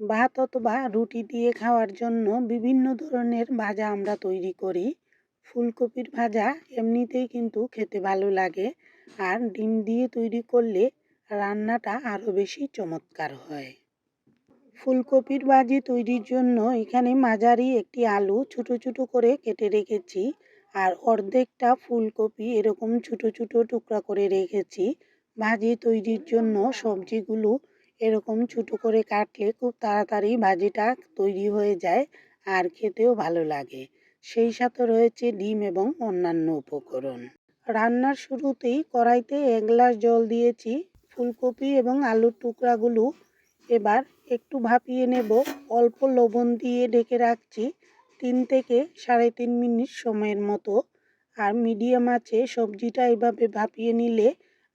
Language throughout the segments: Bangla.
ভাত অথবা রুটি দিয়ে খাওয়ার জন্য বিভিন্ন ধরনের ভাজা আমরা তৈরি করি। ফুলকপির ভাজা এমনিতেই কিন্তু খেতে ভালো লাগে আর ডিম দিয়ে তৈরি করলে রান্নাটা আরও বেশি চমৎকার হয়। ফুলকপির ভাজি তৈরির জন্য এখানে মাঝারি একটি আলু ছোট ছোট করে কেটে রেখেছি আর অর্ধেকটা ফুলকপি এরকম ছোট ছোট টুকরা করে রেখেছি। ভাজি তৈরির জন্য সবজিগুলো এরকম ছোটো করে কাটলে খুব তাড়াতাড়ি ভাজিটা তৈরি হয়ে যায় আর খেতেও ভালো লাগে। সেই সাথে রয়েছে ডিম এবং অন্যান্য উপকরণ। রান্নার শুরুতেই কড়াইতে এক গ্লাস জল দিয়েছি, ফুলকপি এবং আলুর টুকরাগুলো। এবার একটু ভাপিয়ে নেব, অল্প লবণ দিয়ে ঢেকে রাখছি তিন থেকে সাড়ে তিন মিনিট সময়ের মতো। আর মিডিয়াম আছে সবজিটা এভাবে ভাপিয়ে নিলে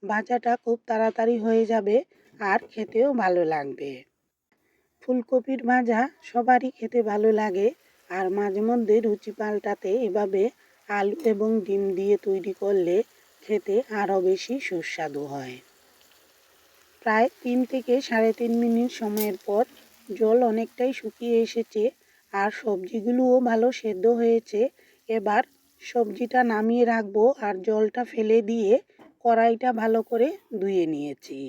ভাজাটা খুব তাড়াতাড়ি হয়ে যাবে। আর খেতেও ভালো লাগবে। ফুলকপির ভাজা সবারই খেতে ভালো লাগে আর মাঝে মধ্যে রুচি পাল্টাতে এভাবে আলু এবং ডিম দিয়ে তৈরি করলে খেতে আরও বেশি সুস্বাদু হয়। প্রায় তিন থেকে সাড়ে তিন মিনিট সময়ের পর জল অনেকটাই শুকিয়ে এসেছে আর সবজিগুলোও ভালো সেদ্ধ হয়েছে। এবার সবজিটা নামিয়ে রাখব আর জলটা ফেলে দিয়ে কড়াইটা ভালো করে ধুয়ে নিয়েছি।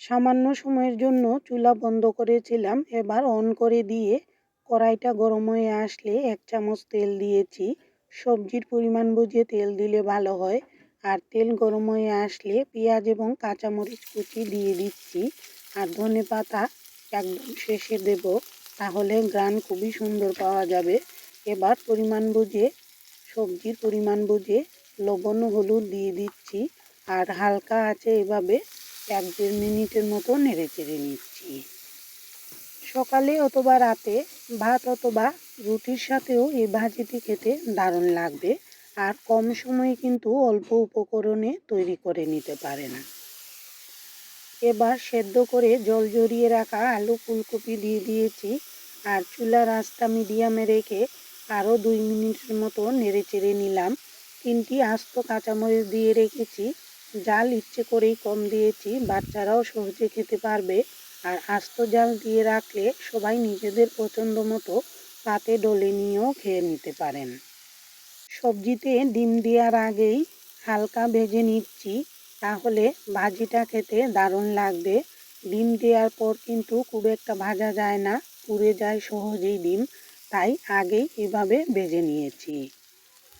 সামান্য সময়ের জন্য চুলা বন্ধ করেছিলাম। এবার অন করে দিয়ে কড়াইটা গরম হয়ে আসলে এক চামচ তেল দিয়েছি। সবজির পরিমাণ বুঝে তেল দিলে ভালো হয়। আর তেল গরম হয়ে আসলে পেঁয়াজ এবং কাঁচামরিচ কুচি দিয়ে দিচ্ছি। আর ধনে পাতা একদম শেষে দেব, তাহলে গ্রান খুবই সুন্দর পাওয়া যাবে। এবার পরিমাণ বুঝে সবজির পরিমাণ বুঝে লবণ হলুদ দিয়ে দিচ্ছি। আর হালকা আছে এভাবে এক দেড় মিনিটের মতো নেড়ে চেড়ে নিচ্ছি। সকালে অথবা রাতে ভাত অথবা রুটির সাথেও এই ভাজিটি খেতে দারুণ লাগবে, আর কম সময়ে কিন্তু অল্প উপকরণে তৈরি করে নিতে পারেন। এবার সেদ্ধ করে জল জড়িয়ে রাখা আলু ফুলকপি দিয়ে দিয়েছি, আর চুলার রাস্তা মিডিয়ামে রেখে আরও দুই মিনিটের মতো নেড়ে চেড়ে নিলাম। তিনটি আস্ত কাঁচামরিচ দিয়ে রেখেছি জাল ইচ্ছে করেই কম দিয়েছি, বাচ্চারাও সহজে খেতে পারবে। আর আস্ত জাল দিয়ে রাখলে সবাই নিজেদের পছন্দ মতো পাতে ডলে নিয়েও খেয়ে নিতে পারেন। সবজিতে ডিম দেওয়ার আগেই হালকা ভেজে নিচ্ছি, তাহলে ভাজিটা খেতে দারুণ লাগবে। ডিম দেওয়ার পর কিন্তু খুব একটা ভাজা যায় না, পুড়ে যায় সহজেই ডিম, তাই আগেই এভাবে ভেজে নিয়েছি।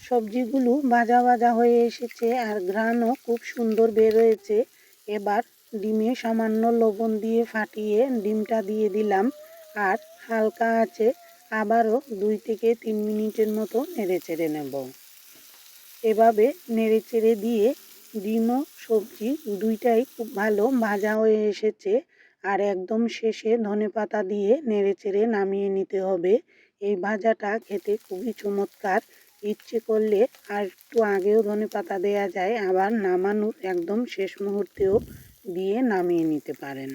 সবজিগুলো ভাজা ভাজা হয়ে এসেছে আর ঘ্রাণও খুব সুন্দর বের হয়েছে। এবার ডিমে সামান্য লবণ দিয়ে ফাটিয়ে ডিমটা দিয়ে দিলাম আর হালকা আছে, আবারও দুই থেকে তিন মিনিটের মতো নেড়ে চেড়ে নেব। এভাবে নেড়ে চেড়ে দিয়ে ডিম ও সবজি দুইটাই খুব ভালো ভাজা হয়ে এসেছে আর একদম শেষে ধনে পাতা দিয়ে নেড়ে চেড়ে নামিয়ে নিতে হবে। এই ভাজাটা খেতে খুবই চমৎকার ইচ্ছে করলে আর একটু আগেও ধনে পাতা দেওয়া যায়, আবার নামানোর একদম শেষ মুহূর্তেও দিয়ে নামিয়ে নিতে পারেন।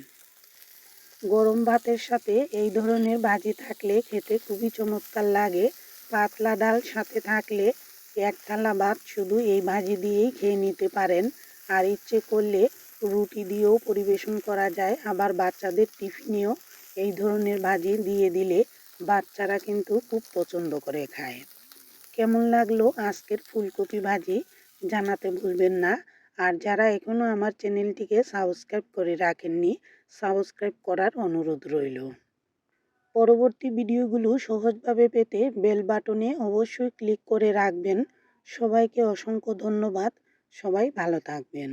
গরম ভাতের সাথে এই ধরনের ভাজি থাকলে খেতে খুবই চমৎকার লাগে। পাতলা ডাল সাথে থাকলে এক থালা ভাত শুধু এই ভাজি দিয়েই খেয়ে নিতে পারেন। আর ইচ্ছে করলে রুটি দিয়েও পরিবেশন করা যায়, আবার বাচ্চাদের টিফিনেও এই ধরনের ভাজি দিয়ে দিলে বাচ্চারা কিন্তু খুব পছন্দ করে খায়। কেমন লাগল আজকের ফুলকপি ভাজি জানাতে ভুলবেন না। আর যারা এখনও আমার চ্যানেলটিকে সাবস্ক্রাইব করে রাখেননি, সাবস্ক্রাইব করার অনুরোধ রইল। পরবর্তী ভিডিওগুলো সহজভাবে পেতে বেল বাটনে অবশ্যই ক্লিক করে রাখবেন। সবাইকে অসংখ্য ধন্যবাদ। সবাই ভালো থাকবেন।